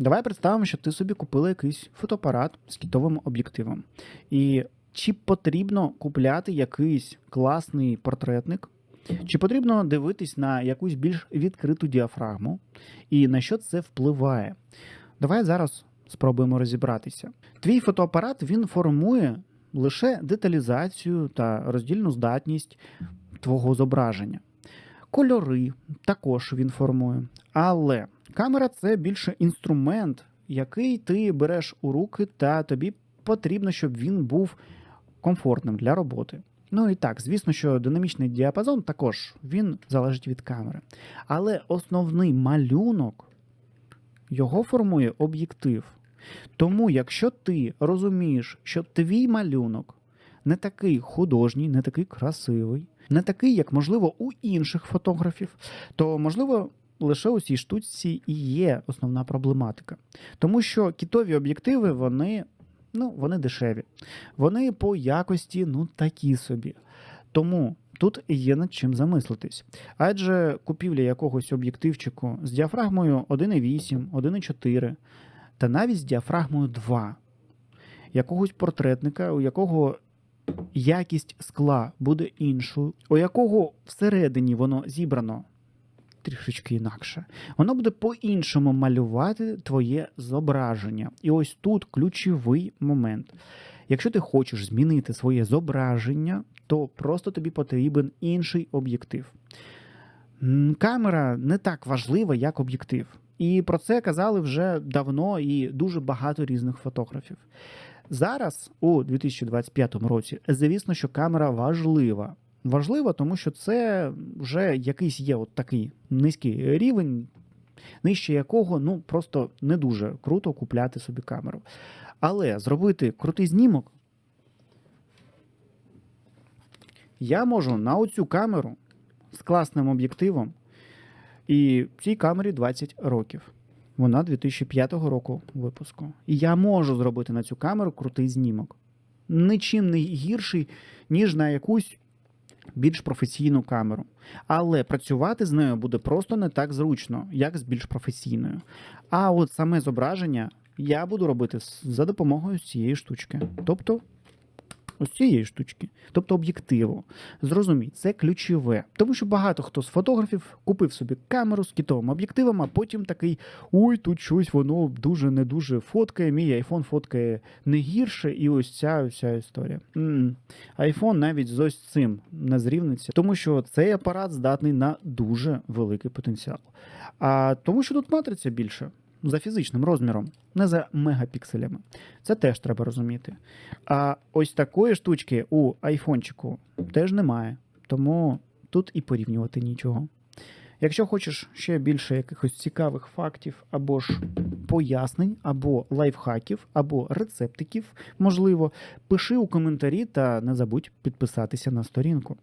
Давай представимо, що ти собі купила якийсь фотоапарат з кітовим об'єктивом. І чи потрібно купляти якийсь класний портретник, чи потрібно дивитись на якусь більш відкриту діафрагму, і на що це впливає? Давай зараз спробуємо розібратися. Твій фотоапарат він формує лише деталізацію та роздільну здатність твого зображення. Кольори також він формує. Але камера це більше інструмент, який ти береш у руки, та тобі потрібно, щоб він був комфортним для роботи. Ну і так, звісно, що динамічний діапазон також він залежить від камери. Але основний малюнок його формує об'єктив. Тому, якщо ти розумієш, що твій малюнок не такий художній, не такий красивий, не такий, як можливо, у інших фотографів, то можливо. Лише у цій штучці і є основна проблематика. Тому що кітові об'єктиви, вони, ну, вони дешеві. Вони по якості ну, такі собі. Тому тут є над чим замислитись. Адже купівля якогось об'єктивчику з діафрагмою 1,8, 1,4 та навіть з діафрагмою 2, якогось портретника, у якого якість скла буде іншою, у якого всередині воно зібрано трішечки інакше, воно буде по-іншому малювати твоє зображення. І ось тут ключовий момент. Якщо ти хочеш змінити своє зображення, то просто тобі потрібен інший об'єктив. Камера не так важлива, як об'єктив. І про це казали вже давно і дуже багато різних фотографів. Зараз, у 2025 році, звісно, що камера важлива. Важлива, тому що це вже якийсь є от такий низький рівень, нижче якого ну просто не дуже круто купляти собі камеру. Але зробити крутий знімок я можу на оцю камеру з класним об'єктивом, і цій камері 20 років. Вона 2005 року випуску. І я можу зробити на цю камеру крутий знімок. Нічим не гірший, ніж на якусь більш професійну камеру. Але працювати з нею буде просто не так зручно, як з більш професійною. А от саме зображення я буду робити за допомогою цієї штучки. Тобто ось цієї штучки, тобто об'єктиву. Зрозумій, це ключове. Тому що багато хто з фотографів купив собі камеру з кітовим об'єктивом, а потім такий: ой, тут щось воно дуже не дуже фоткає. Мій айфон фоткає не гірше, і ось ця вся історія. Айфон навіть з ось цим не зрівниться, тому що цей апарат здатний на дуже великий потенціал. А тому, що тут матриця більше. За фізичним розміром, не за мегапікселями. Це теж треба розуміти. А ось такої штучки у айфончику теж немає. Тому тут і порівнювати нічого. Якщо хочеш ще більше якихось цікавих фактів, або ж пояснень, або лайфхаків, або рецептиків, можливо, пиши у коментарі та не забудь підписатися на сторінку.